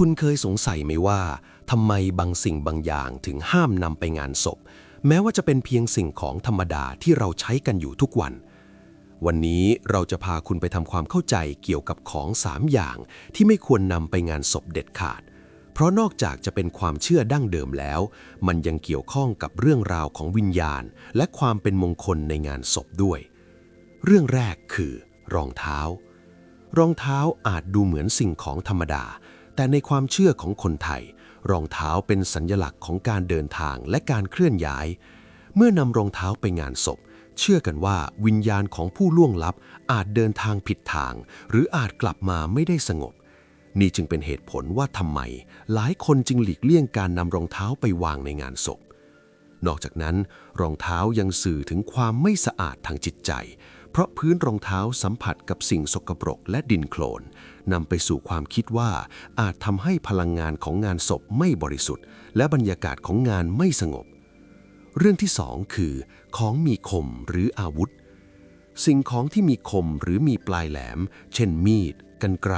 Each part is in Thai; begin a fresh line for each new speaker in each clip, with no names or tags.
คุณเคยสงสัยไหมว่าทำไมบางสิ่งบางอย่างถึงห้ามนำไปงานศพ แม้ว่าจะเป็นเพียงสิ่งของธรรมดาที่เราใช้กันอยู่ทุกวัน วันนี้เราจะพาคุณไปทำความเข้าใจเกี่ยวกับของสามอย่างที่ไม่ควรนำไปงานศพเด็ดขาด เพราะนอกจากจะเป็นความเชื่อดั้งเดิมแล้ว มันยังเกี่ยวข้องกับเรื่องราวของวิญญาณ และความเป็นมงคลในงานศพด้วย เรื่องแรกคือ รองเท้า รองเท้าอาจดูเหมือนสิ่งของธรรมดา แต่ในความเชื่อของคนไทย รองเท้าเป็นสัญลักษณ์ของการเดินทางและการเคลื่อนย้าย เมื่อนำรองเท้าไปงานศพ เชื่อกันว่าวิญญาณของผู้ล่วงลับอาจเดินทางผิดทาง หรืออาจกลับมาไม่ได้สงบ นี่จึงเป็นเหตุผลว่าทำไม หลายคนจึงหลีกเลี่ยงการนำรองเท้าไปวางในงานศพ นอกจากนั้น รองเท้ายังสื่อถึงความไม่สะอาดทางจิตใจ เพราะพื้นรองเท้าสัมผัสกับสิ่งสกปรกและดินโคลนนำไปสู่ความคิดว่าอาจทำให้พลังงานของงานศพไม่บริสุทธิ์ และบรรยากาศของงานไม่สงบ เรื่องที่สองคือ ของมีคมหรืออาวุธ สิ่งของที่มีคมหรือมีปลายแหลม เช่นมีด กันไกร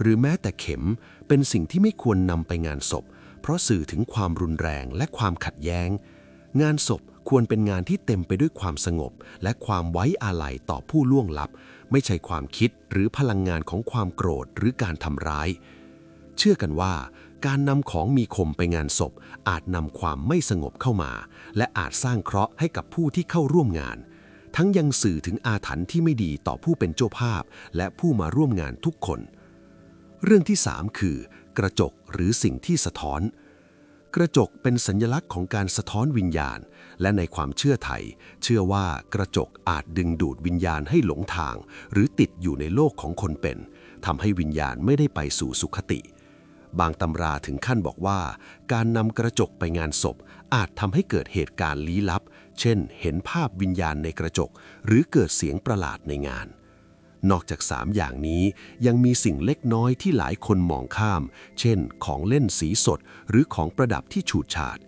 หรือแม้แต่เข็ม เป็นสิ่งที่ไม่ควรนำไปงานศพ เพราะสื่อถึงความรุนแรงและความขัดแย้ง งานศพ ควรเป็นงานที่เต็มไปด้วยความสงบ และความไว้อาลัยต่อผู้ล่วงลับ ไม่ใช่ความคิดหรือพลังงานของความโกรธหรือการทำร้าย เชื่อกันว่า การนำของมีคมไปงานศพ อาจนำความไม่สงบเข้ามา และอาจสร้างเคราะห์ให้กับผู้ที่เข้าร่วมงาน ทั้งยังสื่อถึงอาถรรพ์ที่ไม่ดีต่อผู้เป็นเจ้าภาพ และผู้มาร่วมงานทุกคน เรื่องที่ 3 คือ กระจกหรือสิ่งที่สะท้อน กระจกเป็นสัญลักษณ์ของการสะท้อนวิญญาณ และในความเชื่อไทย เชื่อว่ากระจกอาจดึงดูดวิญญาณให้หลงทาง หรือติดอยู่ในโลกของคนเป็นทำให้วิญญาณไม่ได้ไปสู่สุขติ บางตำราถึงขั้นบอกว่า การนำกระจกไปงานศพ อาจทำให้เกิดเหตุการณ์ลี้ลับ เช่น เห็นภาพวิญญาณในกระจก หรือเกิดเสียงประหลาดในงาน นอกจากสามอย่างนี้ยังมีสิ่งเล็กน้อยที่หลายคนมองข้าม เช่น ของเล่นสีสดหรือของประดับที่ฉูดฉาด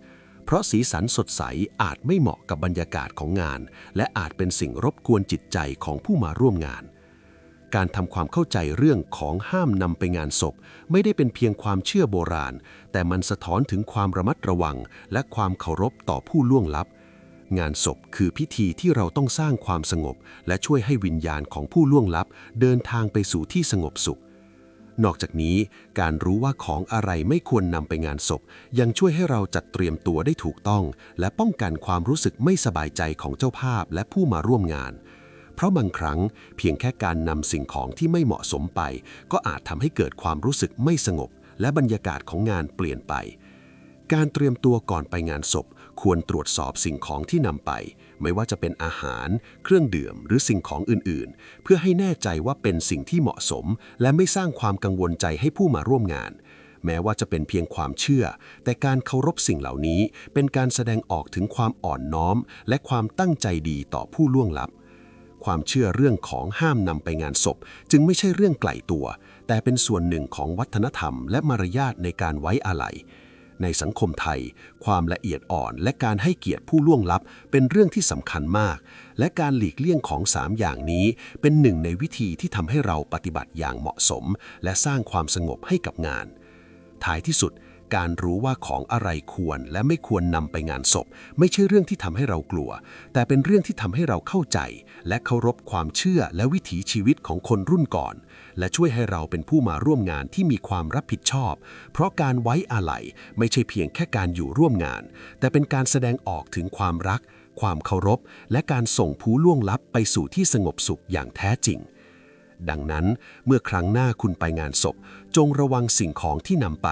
เพราะสีสันสดใสอาจไม่เหมาะกับบรรยากาศของงาน และอาจเป็นสิ่งรบกวนจิตใจของผู้มาร่วมงาน การทำความเข้าใจเรื่องของห้ามนำไปงานศพ ไม่ได้เป็นเพียงความเชื่อโบราณ แต่มันสะท้อนถึงความระมัดระวัง และความเคารพต่อผู้ล่วงลับ งานศพคือพิธีที่เราต้องสร้างความสงบ และช่วยให้วิญญาณของผู้ล่วงลับ เดินทางไปสู่ที่สงบสุข นอกจากนี้ การรู้ว่าของอะไรไม่ควรนำไปงานศพ ยังช่วยให้เราจัดเตรียมตัวได้ถูกต้อง และป้องกันความรู้สึกไม่สบายใจของเจ้าภาพและผู้มาร่วมงาน เพราะบางครั้งเพียงแค่การนำสิ่งของที่ไม่เหมาะสมไป ก็อาจทำให้เกิดความรู้สึกไม่สงบ และบรรยากาศของงานเปลี่ยนไปการเตรียมตัวก่อนไปงานศพ ควรตรวจสอบสิ่งของที่นำไป ไม่ว่าจะเป็นอาหาร เครื่องดื่ม หรือสิ่งของอื่นๆ เพื่อให้แน่ใจว่าเป็นสิ่งที่เหมาะสม และไม่สร้างความกังวลใจให้ผู้มาร่วมงาน แม้ว่าจะเป็นเพียงความเชื่อ แต่การเคารพสิ่งเหล่านี้ เป็นการแสดงออกถึงความอ่อนน้อม และความตั้งใจดีต่อผู้ล่วงลับ ความเชื่อเรื่องของห้ามนำไปงานศพ จึงไม่ใช่เรื่องไกลตัว แต่เป็นส่วนหนึ่งของวัฒนธรรม และมารยาทในการไว้อาลัย ในสังคมไทย ความละเอียดอ่อนและการให้เกียรติผู้ล่วงลับเป็นเรื่องที่สำคัญมาก และการหลีกเลี่ยงของสามอย่างนี้เป็นหนึ่งในวิธีที่ทำให้เราปฏิบัติอย่างเหมาะสม และสร้างความสงบให้กับงาน ท้ายที่สุด การรู้ว่าของอะไรควรและไม่ควรนำไปงานศพ ไม่ใช่เรื่องที่ทำให้เรากลัว แต่เป็นเรื่องที่ทำให้เราเข้าใจ และเคารพความเชื่อและวิถีชีวิตของคนรุ่นก่อน และช่วยให้เราเป็นผู้มาร่วมงานที่มีความรับผิดชอบ เพราะการไว้อาลัยไม่ใช่เพียงแค่การอยู่ร่วมงาน แต่เป็นการแสดงออกถึงความรัก ความเคารพ และการส่งผู้ล่วงลับไปสู่ที่สงบสุขอย่างแท้จริง ดังนั้นเมื่อครั้งหน้าคุณไปงานศพ จงระวังสิ่งของที่นำไป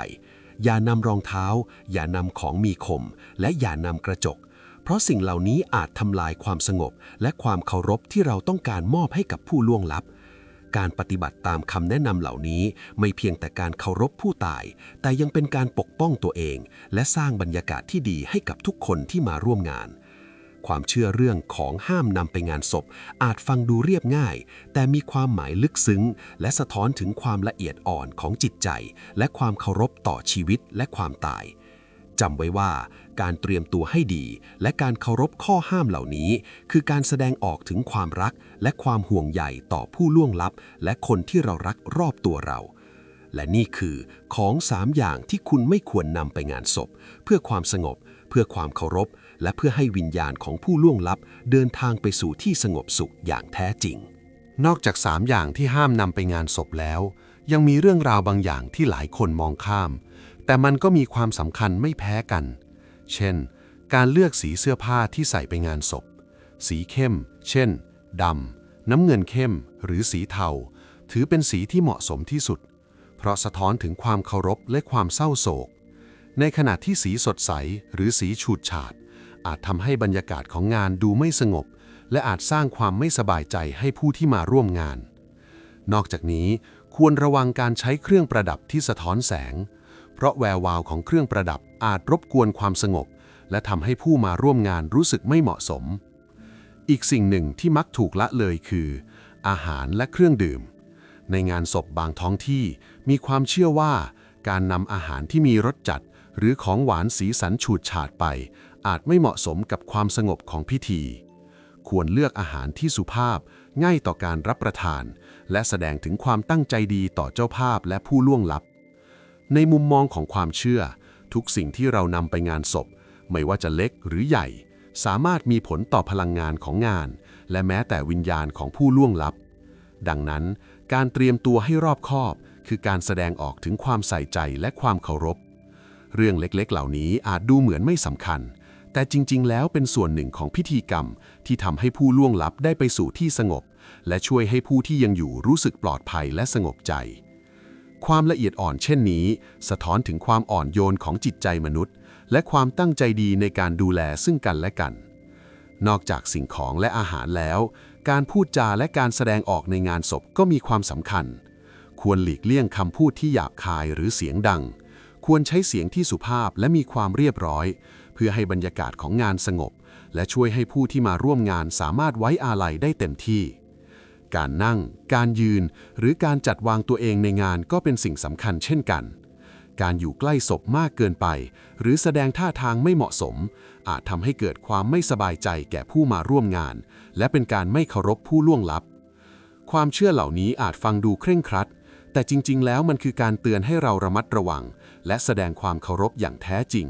อย่านำรองเท้า อย่านำของมีคม และอย่านำกระจกเพราะสิ่งเหล่านี้อาจทำลายความสงบ และความเคารพที่เราต้องการมอบให้กับผู้ล่วงลับ การปฏิบัติตามคำแนะนำเหล่านี้ ไม่เพียงแต่การเคารพผู้ตาย แต่ยังเป็นการปกป้องตัวเอง และสร้างบรรยากาศที่ดีให้กับทุกคนที่มาร่วมงาน ความเชื่อเรื่องของห้ามนำไปงานศพ อาจฟังดูเรียบง่าย แต่มีความหมายลึกซึ้ง และสะท้อนถึงความละเอียดอ่อนของจิตใจ และความเคารพต่อชีวิตและความตายจำไว้ว่า การเตรียมตัวให้ดี และการเคารพข้อห้ามเหล่านี้ คือการแสดงออกถึงความรัก และความห่วงใยต่อผู้ล่วงลับ และคนที่เรารักรอบตัวเรา และนี่คือของสามอย่างที่คุณไม่ควรนำไปงานศพ เพื่อความสงบ เพื่อความเคารพ และเพื่อให้วิญญาณของผู้ล่วงลับ เดินทางไปสู่ที่สงบสุขอย่างแท้จริง
นอกจากสามอย่างที่ห้ามนำไปงานศพแล้ว ยังมีเรื่องราวบางอย่างที่หลายคนมองข้ามแต่มันก็มีความสำคัญไม่แพ้กัน เช่น การเลือกสีเสื้อผ้าที่ใส่ไปงานศพ สีเข้ม เช่นดำน้ำเงินเข้ม หรือสีเทา ถือเป็นสีที่เหมาะสมที่สุด เพราะสะท้อนถึงความเคารพและความเศร้าโศก ในขณะที่สีสดใสหรือสีฉูดฉาด อาจทำให้บรรยากาศของงานดูไม่สงบ และอาจสร้างความไม่สบายใจให้ผู้ที่มาร่วมงาน นอกจากนี้ควรระวังการใช้เครื่องประดับที่สะท้อนแสง เพราะแวววาวของเครื่องประดับ อาจรบกวนความสงบ และทำให้ผู้มาร่วมงานรู้สึกไม่เหมาะสม อีกสิ่งหนึ่งที่มักถูกละเลยคือ อาหารและเครื่องดื่ม ในงานศพบางท้องที่มีความเชื่อว่า การนำอาหารที่มีรสจัด หรือของหวานสีสันฉูดฉาดไป อาจไม่เหมาะสมกับความสงบของพิธี ควรเลือกอาหารที่สุภาพง่ายต่อการรับประทาน และแสดงถึงความตั้งใจดีต่อเจ้าภาพและผู้ล่วงลับ ในมุมมองของความเชื่อ ทุกสิ่งที่เรานำไปงานศพ ไม่ว่าจะเล็กหรือใหญ่ สามารถมีผลต่อพลังงานของงาน และแม้แต่วิญญาณของผู้ล่วงลับ ดังนั้น การเตรียมตัวให้รอบคอบ คือการแสดงออกถึงความใส่ใจและความเคารพ เรื่องเล็กๆ เหล่านี้อาจดูเหมือนไม่สำคัญ แต่จริง ๆ แล้วเป็นส่วนหนึ่งของพิธีกรรม ที่ทำให้ผู้ล่วงลับได้ไปสู่ที่สงบ และช่วยให้ผู้ที่ยังอยู่รู้สึกปลอดภัยและสงบใจ ความละเอียดอ่อนเช่นนี้ สะท้อนถึงความอ่อนโยนของจิตใจมนุษย์ และความตั้งใจดีในการดูแลซึ่งกันและกัน นอกจากสิ่งของและอาหารแล้ว การพูดจาและการแสดงออกในงานศพก็มีความสำคัญ ควรหลีกเลี่ยงคำพูดที่หยาบคายหรือเสียงดัง ควรใช้เสียงที่สุภาพและมีความเรียบร้อย เพื่อให้บรรยากาศของงานสงบ และช่วยให้ผู้ที่มาร่วมงานสามารถไว้อาลัยได้เต็มที่ การนั่ง การยืน หรือการจัดวางตัวเองในงานก็เป็นสิ่งสำคัญเช่นกัน การอยู่ใกล้ศพมากเกินไป หรือแสดงท่าทางไม่เหมาะสม อาจทำให้เกิดความไม่สบายใจแก่ผู้มาร่วมงาน และเป็นการไม่เคารพผู้ล่วงลับ ความเชื่อเหล่านี้อาจฟังดูเคร่งครัด แต่จริง ๆ แล้วมันคือการเตือนให้เราระมัดระวัง และแสดงความเคารพอย่างแท้จริง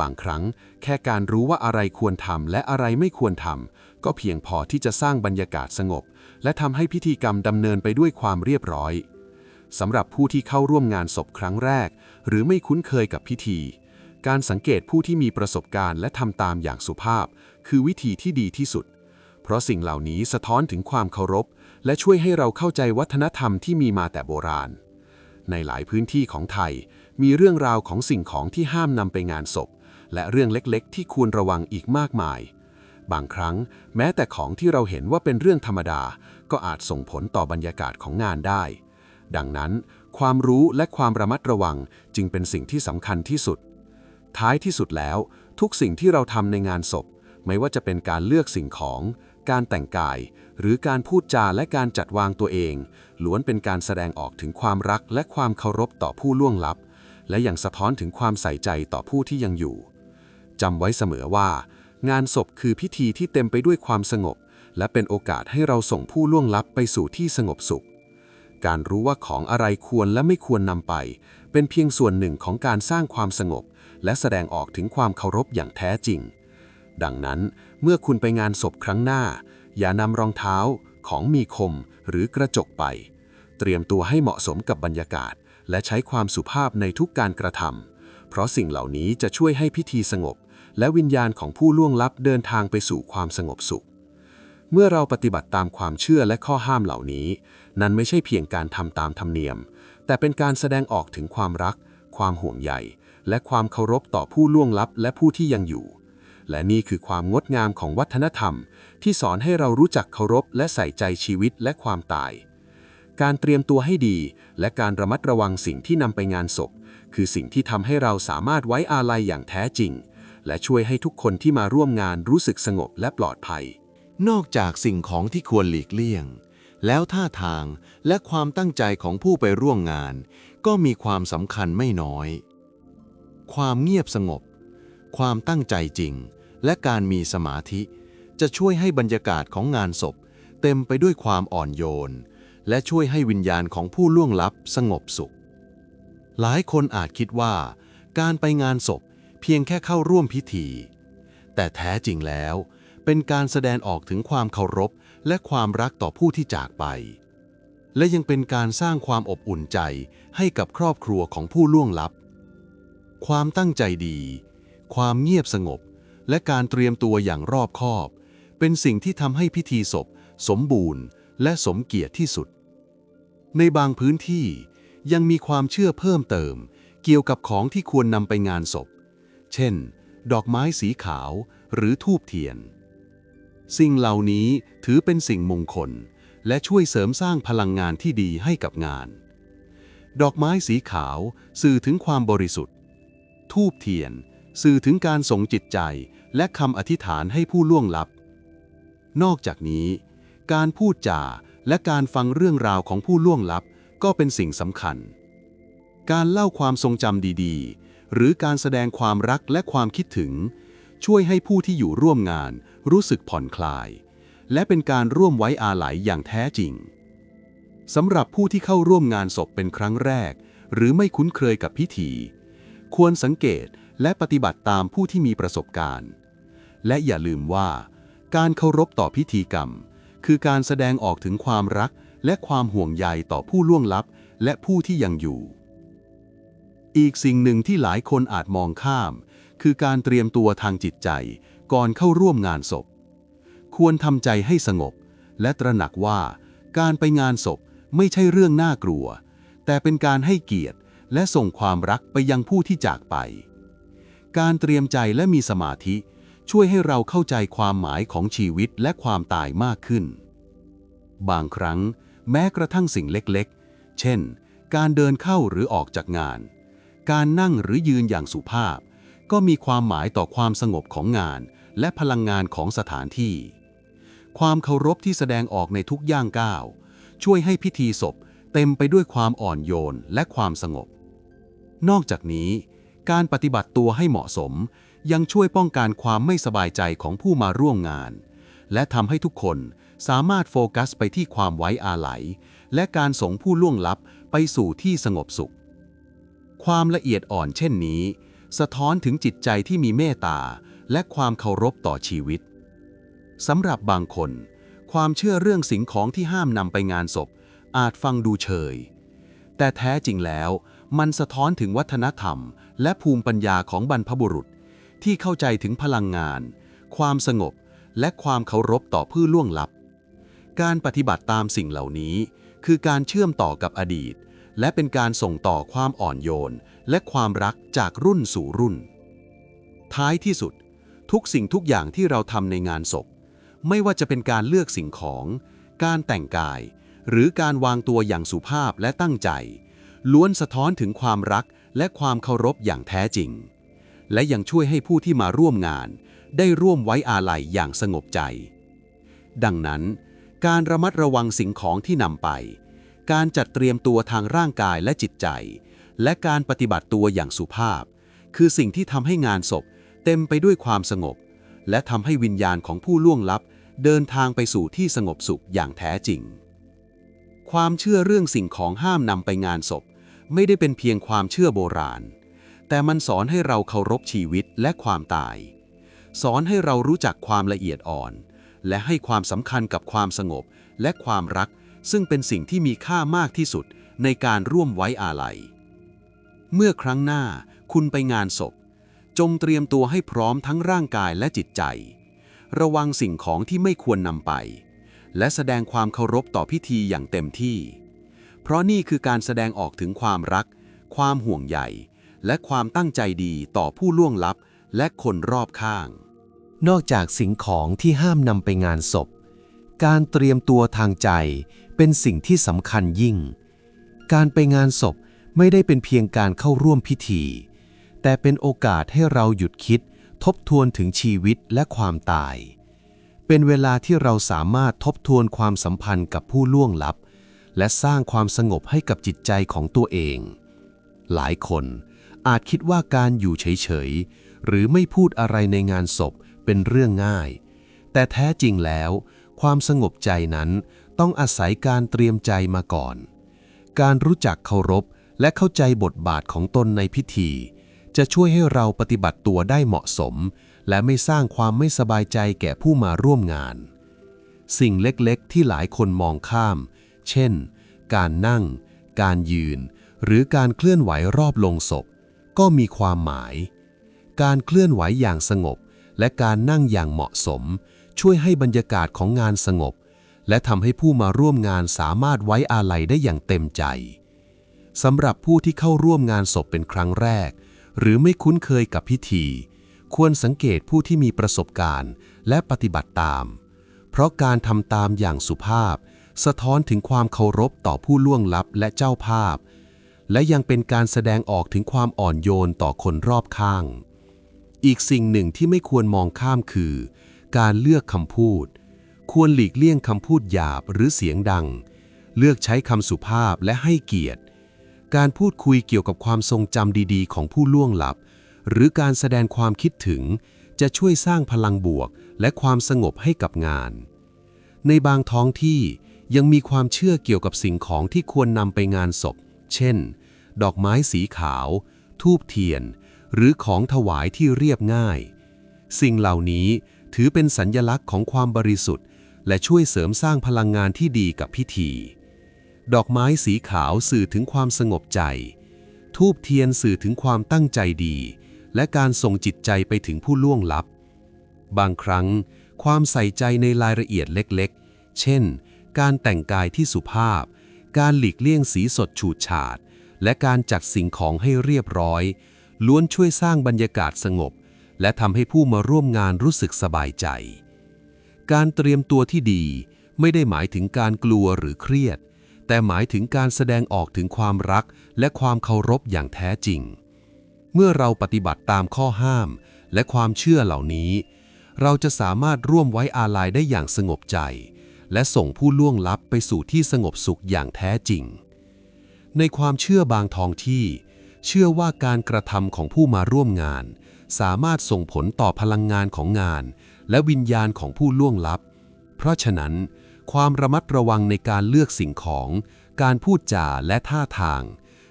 บางครั้งแค่การรู้ว่าอะไรควรทำและอะไรไม่ควรทำก็เพียงพอที่จะสร้างบรรยากาศสงบ และทำให้พิธีกรรมดำเนินไปด้วยความเรียบร้อยสำหรับผู้ที่เข้าร่วมงานศพครั้งแรก หรือไม่คุ้นเคยกับพิธี การสังเกตผู้ที่มีประสบการณ์และทำตามอย่างสุภาพ คือวิธีที่ดีที่สุด เพราะสิ่งเหล่านี้สะท้อนถึงความเคารพ และช่วยให้เราเข้าใจวัฒนธรรมที่มีมาแต่โบราณ ในหลายพื้นที่ของไทย มีเรื่องราวของสิ่งของที่ห้ามนำไปงานศพ และเรื่องเล็กๆ ที่ควรระวังอีกมากมาย บางครั้ง แม้แต่ของที่เราเห็นว่าเป็นเรื่องธรรมดา ก็อาจส่งผลต่อบรรยากาศของงานได้ ดังนั้น ความรู้และความระมัดระวังจึงเป็นสิ่งที่สำคัญที่สุด ท้ายที่สุดแล้ว ทุกสิ่งที่เราทำในงานศพ ไม่ว่าจะเป็นการเลือกสิ่งของ การแต่งกาย หรือการพูดจาและการจัดวางตัวเอง ล้วนเป็นการแสดงออกถึงความรักและความเคารพต่อผู้ล่วงลับ และยังสะท้อนถึงความใส่ใจต่อผู้ที่ยังอยู่จำไว้เสมอว่า งานศพคือพิธีที่เต็มไปด้วยความสงบ และเป็นโอกาสให้เราส่งผู้ล่วงลับไปสู่ที่สงบสุข การรู้ว่าของอะไรควรและไม่ควรนำไป เป็นเพียงส่วนหนึ่งของการสร้างความสงบ และแสดงออกถึงความเคารพอย่างแท้จริง ดังนั้นเมื่อคุณไปงานศพครั้งหน้า อย่านำรองเท้า ของมีคม หรือกระจกไป เตรียมตัวให้เหมาะสมกับบรรยากาศ และใช้ความสุภาพในทุกการกระทำเพราะสิ่งเหล่านี้จะช่วยให้พิธีสงบ และวิญญาณของผู้ล่วงลับเดินทางไปสู่ความสงบสุข เมื่อเราปฏิบัติตามความเชื่อและข้อห้ามเหล่านี้ นั้นไม่ใช่เพียงการทำตามธรรมเนียม แต่เป็นการแสดงออกถึงความรัก ความห่วงใย และความเคารพต่อผู้ล่วงลับและผู้ที่ยังอยู่ และนี่คือความงดงามของวัฒนธรรม ที่สอนให้เรารู้จักเคารพและใส่ใจชีวิตและความตายการเตรียมตัวให้ดี และการระมัดระวังสิ่งที่นำไปงานศพ คือสิ่งที่ทำให้เราสามารถไว้อาลัยอย่างแท้จริง และช่วยให้ทุกคนที่มาร่วมงานรู้สึกสงบและปลอดภัย
นอกจากสิ่งของที่ควรหลีกเลี่ยง แล้วท่าทางและความตั้งใจของผู้ไปร่วมงาน ก็มีความสำคัญไม่น้อย ความเงียบสงบ ความตั้งใจจริง และการมีสมาธิ จะช่วยให้บรรยากาศของงานศพ เต็มไปด้วยความอ่อนโยน และช่วยให้วิญญาณของผู้ล่วงลับสงบสุข หลายคนอาจคิดว่า การไปงานศพ เพียงแค่เข้าร่วมพิธี แต่แท้จริงแล้ว เป็นการแสดงออกถึงความเคารพและความรักต่อผู้ที่จากไป และยังเป็นการสร้างความอบอุ่นใจให้กับครอบครัวของผู้ล่วงลับ ความตั้งใจดี ความเงียบสงบ และการเตรียมตัวอย่างรอบคอบ เป็นสิ่งที่ทำให้พิธีศพ สมบูรณ์ และสมเกียรติที่สุด ในบางพื้นที่ยังมีความเชื่อเพิ่มเติม เกี่ยวกับของที่ควรนำไปงานศพ เช่น ดอกไม้สีขาวหรือทูบเทียน สิ่งเหล่านี้ถือเป็นสิ่งมงคล และช่วยเสริมสร้างพลังงานที่ดีให้กับงาน ดอกไม้สีขาวสื่อถึงความบริสุทธิ์ ทูบเทียน สื่อถึงการส่งจิตใจและคำอธิษฐานให้ผู้ล่วงลับ นอกจากนี้ การพูดจาและการฟังเรื่องราวของผู้ล่วงลับก็เป็นสิ่งสำคัญ การเล่าความทรงจำดีๆ หรือการแสดงความรักและความคิดถึง ช่วยให้ผู้ที่อยู่ร่วมงานรู้สึกผ่อนคลาย และเป็นการร่วมไว้อาลัยอย่างแท้จริงสำหรับผู้ที่เข้าร่วมงานศพเป็นครั้งแรก หรือไม่คุ้นเคยกับพิธี ควรสังเกตและปฏิบัติตามผู้ที่มีประสบการณ์ และอย่าลืมว่า การเคารพต่อพิธีกรรม คือการแสดงออกถึงความรักและความห่วงใยต่อผู้ล่วงลับ และผู้ที่ยังอยู่ อีกสิ่งหนึ่งที่หลายคนอาจมองข้าม คือการเตรียมตัวทางจิตใจ ก่อนเข้าร่วมงานศพ ควรทำใจให้สงบ และตระหนักว่า การไปงานศพไม่ใช่เรื่องน่ากลัว แต่เป็นการให้เกียรติและส่งความรักไปยังผู้ที่จากไป การเตรียมใจและมีสมาธิ ช่วยให้เราเข้าใจความหมายของชีวิตและความตายมากขึ้น บางครั้ง แม้กระทั่งสิ่งเล็กๆ เช่น การเดินเข้าหรือออกจากงาน การนั่งหรือยืนอย่างสุภาพ ก็มีความหมายต่อความสงบของงาน และพลังงานของสถานที่ ความเคารพที่แสดงออกในทุกย่างก้าว ช่วยให้พิธีศพเต็มไปด้วยความอ่อนโยนและความสงบ นอกจากนี้ การปฏิบัติตัวให้เหมาะสม ยังช่วยป้องกันความไม่สบายใจของผู้มาร่วมงาน และทำให้ทุกคนสามารถโฟกัสไปที่ความไว้อาลัย และการส่งผู้ล่วงลับไปสู่ที่สงบสุข ความละเอียดอ่อนเช่นนี้ สะท้อนถึงจิตใจที่มีเมตตาและความเคารพต่อชีวิตสำหรับบางคน ความเชื่อเรื่องสิ่งของที่ห้ามนำไปงานศพ อาจฟังดูเฉย แต่แท้จริงแล้ว มันสะท้อนถึงวัฒนธรรม และภูมิปัญญาของบรรพบุรุษ ที่เข้าใจถึงพลังงาน ความสงบ และความเคารพต่อผู้ล่วงลับ การปฏิบัติตามสิ่งเหล่านี้ คือการเชื่อมต่อกับอดีต และเป็นการส่งต่อความอ่อนโยน และความรักจากรุ่นสู่รุ่น ท้ายที่สุด ทุกสิ่งทุกอย่างที่เราทำในงานศพ ไม่ว่าจะเป็นการเลือกสิ่งของ การแต่งกาย หรือการวางตัวอย่างสุภาพและตั้งใจ ล้วนสะท้อนถึงความรักและความเคารพอย่างแท้จริง และยังช่วยให้ผู้ที่มาร่วมงาน ได้ร่วมไว้อาลัยอย่างสงบใจ ดังนั้น การระมัดระวังสิ่งของที่นำไป การจัดเตรียมตัวทางร่างกายและจิตใจ และการปฏิบัติตัวอย่างสุภาพ คือสิ่งที่ทำให้งานศพเต็มไปด้วยความสงบ และทำให้วิญญาณของผู้ล่วงลับ เดินทางไปสู่ที่สงบสุขอย่างแท้จริง ความเชื่อเรื่องสิ่งของห้ามนำไปงานศพ ไม่ได้เป็นเพียงความเชื่อโบราณ แต่มันสอนให้เราเคารพชีวิตและความตาย สอนให้เรารู้จักความละเอียดอ่อน และให้ความสำคัญกับความสงบและความรัก ซึ่งเป็นสิ่งที่มีค่ามากที่สุดในการร่วมไว้อาลัย เมื่อครั้งหน้าคุณไปงานศพ จงเตรียมตัวให้พร้อมทั้งร่างกายและจิตใจ ระวังสิ่งของที่ไม่ควรนำไป และแสดงความเคารพต่อพิธีอย่างเต็มที่ เพราะนี่คือการแสดงออกถึงความรัก ความห่วงใยและความตั้งใจดีต่อผู้ล่วงลับและคนรอบข้าง
นอกจากสิ่งของที่ห้ามนำไปงานศพ การเตรียมตัวทางใจ เป็นสิ่งที่สำคัญยิ่ง การไปงานศพไม่ได้เป็นเพียงการเข้าร่วมพิธี แต่เป็นโอกาสให้เราหยุดคิด ทบทวนถึงชีวิตและความตาย เป็นเวลาที่เราสามารถทบทวนความสัมพันธ์กับผู้ล่วงลับ และสร้างความสงบให้กับจิตใจของตัวเอง หลายคนอาจคิดว่าการอยู่เฉยๆ หรือไม่พูดอะไรในงานศพเป็นเรื่องง่าย แต่แท้จริงแล้ว ความสงบใจนั้น ต้องอาศัยการเตรียมใจมาก่อน การรู้จักเคารพ
และเข้าใจบทบาทของตนในพิธี จะช่วยให้เราปฏิบัติตัวได้เหมาะสม และไม่สร้างความไม่สบายใจแก่ผู้มาร่วมงาน สิ่งเล็กๆ ที่หลายคนมองข้าม เช่น การนั่ง การยืน หรือการเคลื่อนไหวรอบลงศพ ก็มีความหมาย การเคลื่อนไหวอย่างสงบ และการนั่งอย่างเหมาะสม ช่วยให้บรรยากาศของงานสงบ และทำให้ผู้มาร่วมงานสามารถไว้อาลัยได้อย่างเต็มใจสำหรับผู้ที่เข้าร่วมงานศพเป็นครั้งแรก หรือไม่คุ้นเคยกับพิธี ควรสังเกตผู้ที่มีประสบการณ์และปฏิบัติตาม เพราะการทำตามอย่างสุภาพ สะท้อนถึงความเคารพต่อผู้ล่วงลับและเจ้าภาพ และยังเป็นการแสดงออกถึงความอ่อนโยนต่อคนรอบข้าง อีกสิ่งหนึ่งที่ไม่ควรมองข้ามคือ การเลือกคำพูด ควรหลีกเลี่ยงคำพูดหยาบหรือเสียงดัง เลือกใช้คำสุภาพและให้เกียรติ การพูดคุยเกี่ยวกับความทรงจำดีๆ ของผู้ล่วงลับ หรือการแสดงความคิดถึง จะช่วยสร้างพลังบวก และความสงบให้กับงาน ในบางท้องที่ยังมีความเชื่อเกี่ยวกับสิ่งของที่ควรนำไปงานศพ เช่น ดอกไม้สีขาว ทูบเทียน หรือของถวายที่เรียบง่าย สิ่งเหล่านี้ถือเป็นสัญญลักษณ์ของความบริสุทธิ์ และช่วยเสริมสร้างพลังงานที่ดีกับพิธี ดอกไม้สีขาวสื่อถึงความสงบใจ ทูบเทียนสื่อถึงความตั้งใจดี และการส่งจิตใจไปถึงผู้ล่วงลับ บางครั้ง ความใส่ใจในรายละเอียดเล็กๆ เช่น การแต่งกายที่สุภาพ การหลีกเลี่ยงสีสดฉูดฉาด และการจัดสิ่งของให้เรียบร้อย ล้วนช่วยสร้างบรรยากาศสงบ และทำให้ผู้มาร่วมงานรู้สึกสบายใจ การเตรียมตัวที่ดี ไม่ได้หมายถึงการกลัวหรือเครียด แต่หมายถึงการแสดงออกถึงความรักและความเคารพอย่างแท้จริง เมื่อเราปฏิบัติตามข้อห้าม และความเชื่อเหล่านี้ เราจะสามารถร่วมไว้อาลัยได้อย่างสงบใจ และส่งผู้ล่วงลับไปสู่ที่สงบสุขอย่างแท้จริง ในความเชื่อบางท้องที่ เชื่อว่าการกระทำของผู้มาร่วมงาน สามารถส่งผลต่อพลังงานของงาน และวิญญาณของผู้ล่วงลับ เพราะฉะนั้น ความระมัดระวังในการเลือกสิ่งของ การพูดจาและท่าทาง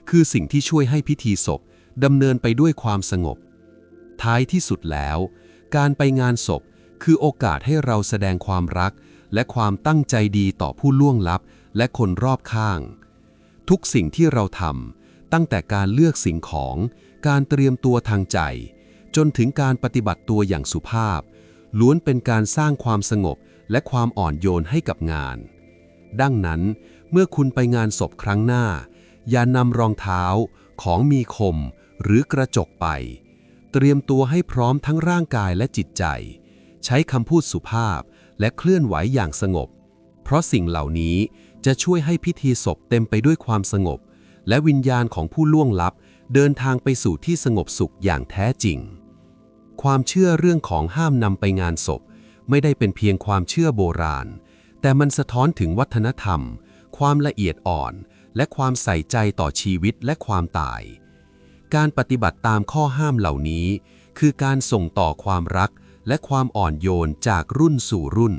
คือสิ่งที่ช่วยให้พิธีศพดำเนินไปด้วยความสงบ ท้ายที่สุดแล้ว การไปงานศพคือโอกาสให้เราแสดงความรัก และความตั้งใจดีต่อผู้ล่วงลับ และคนรอบข้าง ทุกสิ่งที่เราทำตั้งแต่การเลือกสิ่งของ การเตรียมตัวทางใจ จนถึงการปฏิบัติตัวอย่างสุภาพ ล้วนเป็นการสร้างความสงบและความอ่อนโยนให้กับงาน ดังนั้น เมื่อคุณไปงานศพครั้งหน้า อย่านำรองเท้า ของมีคม หรือกระจกไป เตรียมตัวให้พร้อมทั้งร่างกายและจิตใจ ใช้คำพูดสุภาพและเคลื่อนไหวอย่างสงบ เพราะสิ่งเหล่านี้จะช่วยให้พิธีศพเต็มไปด้วยความสงบ และวิญญาณของผู้ล่วงลับเดินทางไปสู่ที่สงบสุขอย่างแท้จริง ความเชื่อเรื่องของห้ามนำไปงานศพ ไม่ได้เป็นเพียงความเชื่อโบราณ แต่มันสะท้อนถึงวัฒนธรรม ความละเอียดอ่อน และความใส่ใจต่อชีวิตและความตาย การปฏิบัติตามข้อห้ามเหล่านี้ คือการส่งต่อความรักและความอ่อนโยนจากรุ่นสู่รุ่น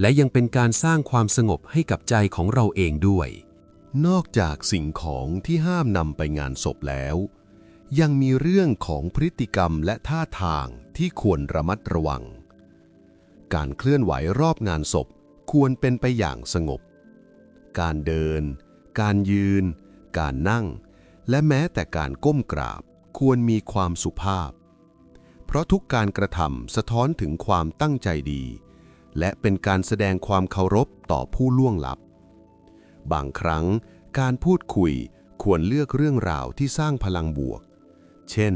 และยังเป็นการสร้างความสงบให้กับใจของเราเองด้วย
นอกจากสิ่งของที่ห้ามนำไปงานศพแล้ว ยังมีเรื่องของพฤติกรรมและท่าทางที่ควรระมัดระวัง การเคลื่อนไหวรอบงานศพควรเป็นไปอย่างสงบ การเดิน การยืน การนั่ง และแม้แต่การก้มกราบควรมีความสุภาพ เพราะทุกการกระทำสะท้อนถึงความตั้งใจดี และเป็นการแสดงความเคารพต่อผู้ล่วงลับ บางครั้งการพูดคุยควรเลือกเรื่องราวที่สร้างพลังบวก เช่น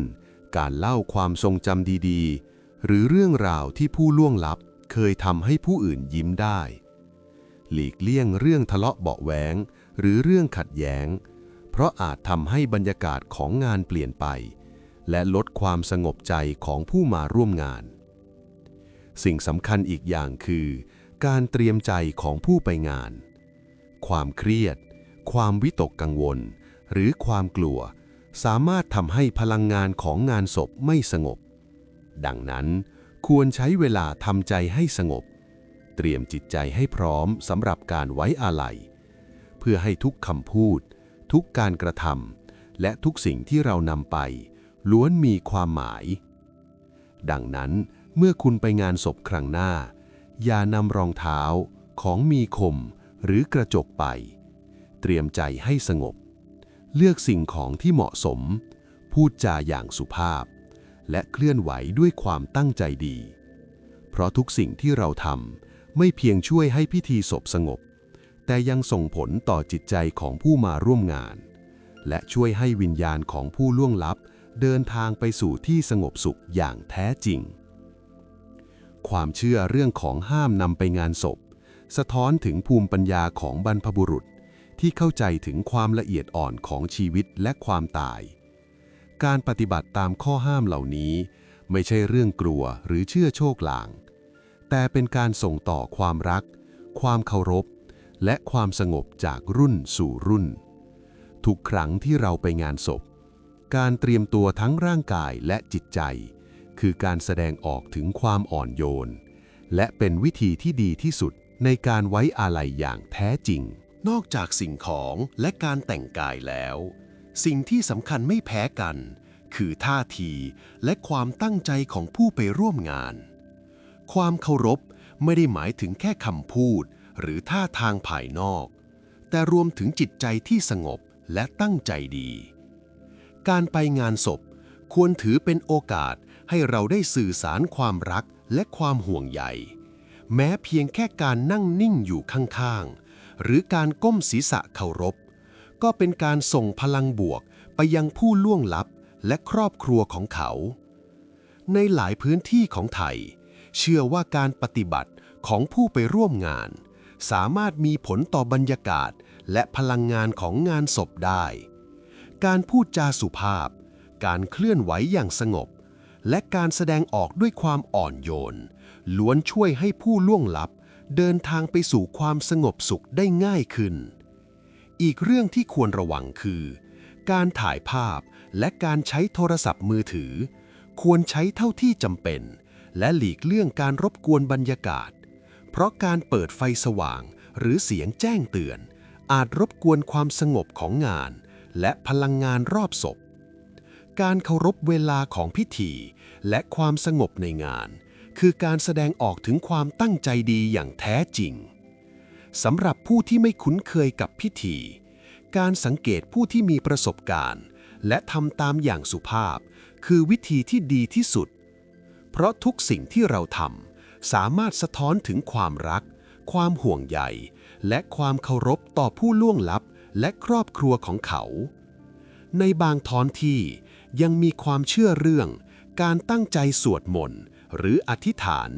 การเล่าความทรงจำดีๆ หรือเรื่องราวที่ผู้ล่วงลับเคยทำให้ผู้อื่นยิ้มได้ หลีกเลี่ยงเรื่องทะเลาะเบาแหวงหรือเรื่องขัดแย้ง เพราะอาจทำให้บรรยากาศของงานเปลี่ยนไป และลดความสงบใจของผู้มาร่วมงาน สิ่งสำคัญอีกอย่างคือ การเตรียมใจของผู้ไปงาน ความเครียด ความวิตกกังวล หรือความกลัว สามารถทำให้พลังงานของงานศพไม่สงบ ดังนั้นควรใช้เวลาทำใจให้สงบ เตรียมจิตใจให้พร้อมสำหรับการไว้อาลัย เพื่อให้ทุกคำพูด ทุกการกระทำ
และทุกสิ่งที่เรานำไป ล้วนมีความหมาย ดังนั้นเมื่อคุณไปงานศพครั้งหน้า อย่านำรองเท้าของมีคมหรือกระจกไป เตรียมใจให้สงบ เลือกสิ่งของที่เหมาะสม พูดจาอย่างสุภาพ และเคลื่อนไหวด้วยความตั้งใจดี เพราะทุกสิ่งที่เราทำไม่เพียงช่วยให้พิธีศพสงบ แต่ยังส่งผลต่อจิตใจของผู้มาร่วมงาน และช่วยให้วิญญาณของผู้ล่วงลับ เดินทางไปสู่ที่สงบสุขอย่างแท้จริง ความเชื่อเรื่องของห้ามนำไปงานศพ สะท้อนถึงภูมิปัญญาของบรรพบุรุษ ที่เข้าใจถึงความละเอียดอ่อนของชีวิตและความตาย การปฏิบัติตามข้อห้ามเหล่านี้ ไม่ใช่เรื่องกลัวหรือเชื่อโชคลาง แต่เป็นการส่งต่อความรัก ความเคารพ และความสงบจากรุ่นสู่รุ่น ทุกครั้งที่เราไปงานศพ การเตรียมตัวทั้งร่างกายและจิตใจ คือการแสดงออกถึงความอ่อนโยน และเป็นวิธีที่ดีที่สุดในการไว้อาลัยอย่างแท้จริง
นอกจากสิ่งของและการแต่งกายแล้ว สิ่งที่สำคัญไม่แพ้กัน คือท่าทีและความตั้งใจของผู้ไปร่วมงาน ความเคารพไม่ได้หมายถึงแค่คำพูด หรือท่าทางภายนอก แต่รวมถึงจิตใจที่สงบและตั้งใจดี การไปงานศพควรถือเป็นโอกาสให้เราได้สื่อสารความรักและความห่วงใย แม้เพียงแค่การนั่งนิ่งอยู่ข้างๆ หรือการก้มศีรษะเคารพ ก็เป็นการส่งพลังบวกไปยังผู้ล่วงลับและครอบครัวของเขา ในหลายพื้นที่ของไทย เชื่อว่าการปฏิบัติของผู้ไปร่วมงาน สามารถมีผลต่อบรรยากาศและพลังงานของงานศพได้ การพูดจาสุภาพ การเคลื่อนไหวอย่างสงบ และการแสดงออกด้วยความอ่อนโยน ล้วนช่วยให้ผู้ล่วงลับ เดินทางไปสู่ความสงบสุขได้ง่ายขึ้น อีกเรื่องที่ควรระวังคือ การถ่ายภาพและการใช้โทรศัพท์มือถือ ควรใช้เท่าที่จำเป็น และหลีกเลี่ยงการรบกวนบรรยากาศ เพราะการเปิดไฟสว่างหรือเสียงแจ้งเตือน อาจรบกวนความสงบของงาน และพลังงานรอบศพ การเคารพเวลาของพิธี และความสงบในงาน คือการแสดงออกถึงความตั้งใจดีอย่างแท้จริงสำหรับผู้ที่ไม่คุ้นเคยกับพิธี การสังเกตผู้ที่มีประสบการณ์ และทำตามอย่างสุภาพ คือวิธีที่ดีที่สุด เพราะทุกสิ่งที่เราทำสามารถสะท้อนถึงความรัก ความห่วงใย และความเคารพต่อผู้ล่วงลับและครอบครัวของเขา ในบางท้อนที่ยังมีความเชื่อเรื่อง การตั้งใจสวดมนต์ หรืออธิษฐาน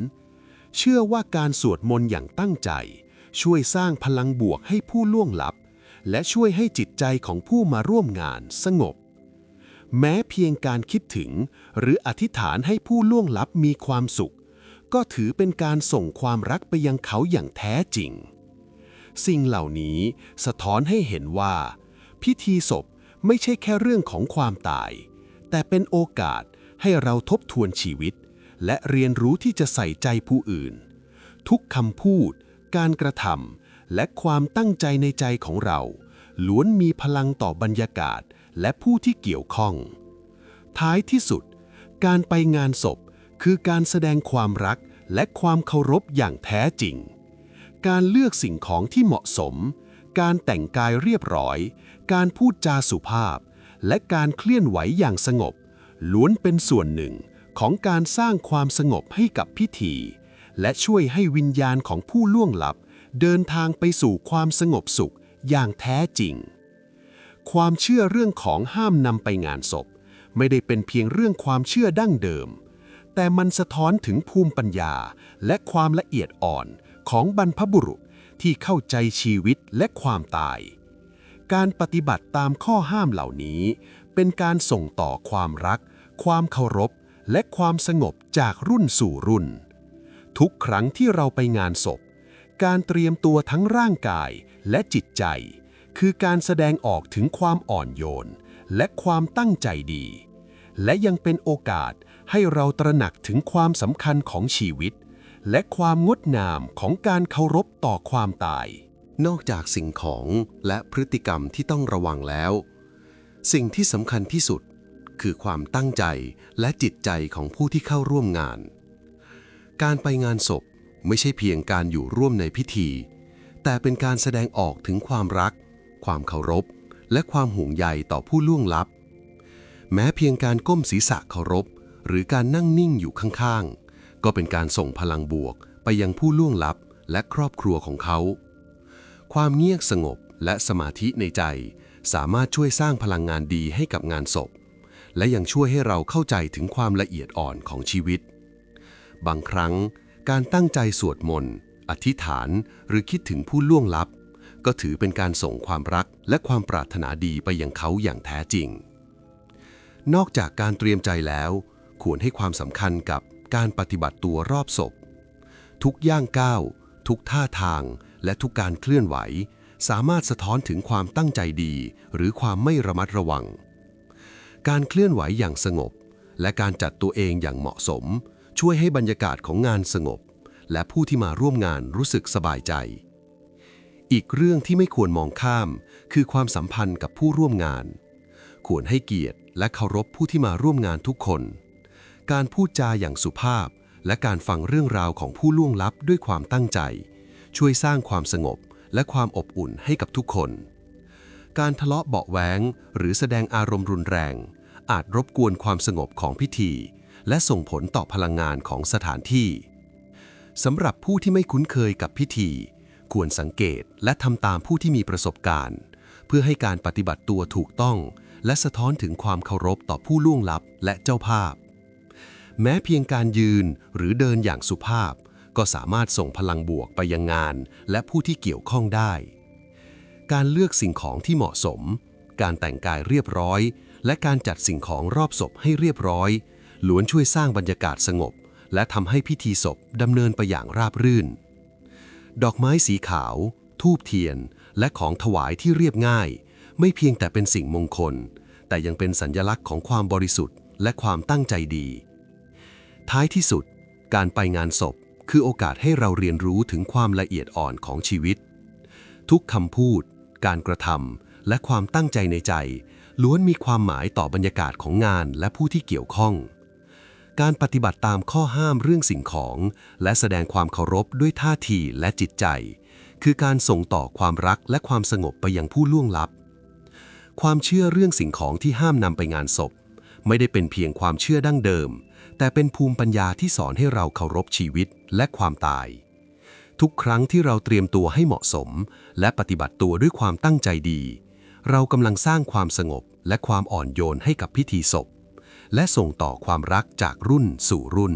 เชื่อว่าการสวดมนต์อย่างตั้งใจ ช่วยสร้างพลังบวกให้ผู้ล่วงลับ และช่วยให้จิตใจของผู้มาร่วมงานสงบ แม้เพียงการคิดถึง หรืออธิษฐานให้ผู้ล่วงลับมีความสุข ก็ถือเป็นการส่งความรักไปยังเขาอย่างแท้จริง สิ่งเหล่านี้สะท้อนให้เห็นว่า พิธีศพไม่ใช่แค่เรื่องของความตาย แต่เป็นโอกาสให้เราทบทวนชีวิต และเรียนรู้ที่จะใส่ใจผู้อื่น ทุกคำพูด การกระทำและความตั้งใจในใจของเรา ล้วนมีพลังต่อบรรยากาศและผู้ที่เกี่ยวข้อง ท้ายที่สุด การไปงานศพคือการแสดงความรักและความเคารพอย่างแท้จริง การเลือกสิ่งของที่เหมาะสม การแต่งกายเรียบร้อย การพูดจาสุภาพ และการเคลื่อนไหวอย่างสงบ ล้วนเป็นส่วนหนึ่ง ของการสร้างความสงบให้กับพิธี และช่วยให้วิญญาณของผู้ล่วงลับ เดินทางไปสู่ความสงบสุขอย่างแท้จริง ความเชื่อเรื่องของห้ามนำไปงานศพ ไม่ได้เป็นเพียงเรื่องความเชื่อดั้งเดิม แต่มันสะท้อนถึงภูมิปัญญาและความละเอียดอ่อนของบรรพบุรุษที่เข้าใจชีวิตและความตาย การปฏิบัติตามข้อห้ามเหล่านี้ เป็นการส่งต่อความรัก ความเคารพ และความสงบจากรุ่นสู่รุ่น ทุกครั้งที่เราไปงานศพ การเตรียมตัวทั้งร่างกายและจิตใจ คือการแสดงออกถึงความอ่อนโยน และความตั้งใจดี และยังเป็นโอกาสให้เราตระหนักถึงความสำคัญของชีวิต และความงดงามของการเคารพต่อความตาย
นอกจากสิ่งของและพฤติกรรมที่ต้องระวังแล้ว
สิ่งที่สำคัญที่สุด คือความตั้งใจและจิตใจของผู้ที่เข้าร่วมงาน การไปงานศพไม่ใช่เพียงการอยู่ร่วมในพิธี แต่เป็นการแสดงออกถึงความรัก ความเคารพ และความห่วงใยต่อผู้ล่วงลับ แม้เพียงการก้มศีรษะเคารพ หรือการนั่งนิ่งอยู่ข้างๆ ก็เป็นการส่งพลังบวกไปยังผู้ล่วงลับและครอบครัวของเขา ความเงียบสงบและสมาธิในใจสามารถช่วยสร้างพลังงานดีให้กับงานศพ และยังช่วยให้เราเข้าใจถึงความละเอียดอ่อนของชีวิต บางครั้ง การตั้งใจสวดมนต์อธิษฐานหรือคิดถึงผู้ล่วงลับ ก็ถือเป็นการส่งความรักและความปรารถนาดีไปยังเขาอย่างแท้จริง นอกจากการเตรียมใจแล้ว ควรให้ความสำคัญกับการปฏิบัติตัวรอบศพ ทุกย่างก้าว ทุกท่าทาง และทุกการเคลื่อนไหว สามารถสะท้อนถึงความตั้งใจดี หรือความไม่ระมัดระวัง การเคลื่อนไหวอย่างสงบ และการจัดตัวเองอย่างเหมาะสม ช่วยให้บรรยากาศของงานสงบ และผู้ที่มาร่วมงานรู้สึกสบายใจ อีกเรื่องที่ไม่ควรมองข้าม คือความสัมพันธ์กับผู้ร่วมงาน ควรให้เกียรติและเคารพผู้ที่มาร่วมงานทุกคน การพูดจาอย่างสุภาพ และการฟังเรื่องราวของผู้ล่วงลับด้วยความตั้งใจ ช่วยสร้างความสงบและความอบอุ่นให้กับทุกคน การทะเลาะเบาะแว้งหรือแสดงอารมณ์รุนแรง อาจรบกวนความสงบของพิธี และส่งผลต่อพลังงานของสถานที่สำหรับผู้ที่ไม่คุ้นเคยกับพิธี ควรสังเกตและทำตามผู้ที่มีประสบการณ์ เพื่อให้การปฏิบัติตัวถูกต้อง และสะท้อนถึงความเคารพต่อผู้ล่วงลับและเจ้าภาพ แม้เพียงการยืนหรือเดินอย่างสุภาพ ก็สามารถส่งพลังบวกไปยังงาน และผู้ที่เกี่ยวข้องได้ การเลือกสิ่งของที่เหมาะสม การแต่งกายเรียบร้อย และการจัดสิ่งของรอบศพให้เรียบร้อยล้วนช่วยสร้างบรรยากาศสงบ และทำให้พิธีศพดำเนินไปอย่างราบรื่น ดอกไม้สีขาว ทูบเทียน และของถวายที่เรียบง่าย ไม่เพียงแต่เป็นสิ่งมงคล แต่ยังเป็นสัญลักษณ์ของความบริสุทธิ์ และความตั้งใจดี ท้ายที่สุด การไปงานศพคือโอกาสให้เราเรียนรู้ถึงความละเอียดอ่อนของชีวิต ทุกคำพูด การกระทำและความตั้งใจในใจ ล้วนมีความหมายต่อบรรยากาศของงานและผู้ที่เกี่ยวข้อง การปฏิบัติตามข้อห้ามเรื่องสิ่งของ และแสดงความเคารพด้วยท่าทีและจิตใจ คือการส่งต่อความรักและความสงบไปยังผู้ล่วงลับ ความเชื่อเรื่องสิ่งของที่ห้ามนำไปงานศพ ไม่ได้เป็นเพียงความเชื่อดั้งเดิม แต่เป็นภูมิปัญญาที่สอนให้เราเคารพชีวิตและความตาย ทุกครั้งที่เราเตรียมตัวให้เหมาะสม และปฏิบัติตัวด้วยความตั้งใจดี เรากำลังสร้างความสงบและความอ่อนโยนให้กับพิธีศพ และส่งต่อความรักจากรุ่นสู่รุ่น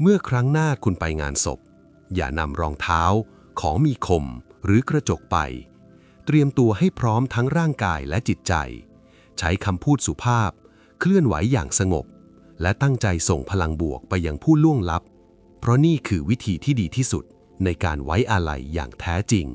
เมื่อครั้งหน้าคุณไปงานศพ อย่านำรองเท้า ของมีคม หรือกระจกไป เตรียมตัวให้พร้อมทั้งร่างกายและจิตใจ ใช้คำพูดสุภาพ เคลื่อนไหวอย่างสงบ และตั้งใจส่งพลังบวกไปยังผู้ล่วงลับ เพราะนี่คือวิธีที่ดีที่สุด ในการไว้อาลัยอย่างแท้จริง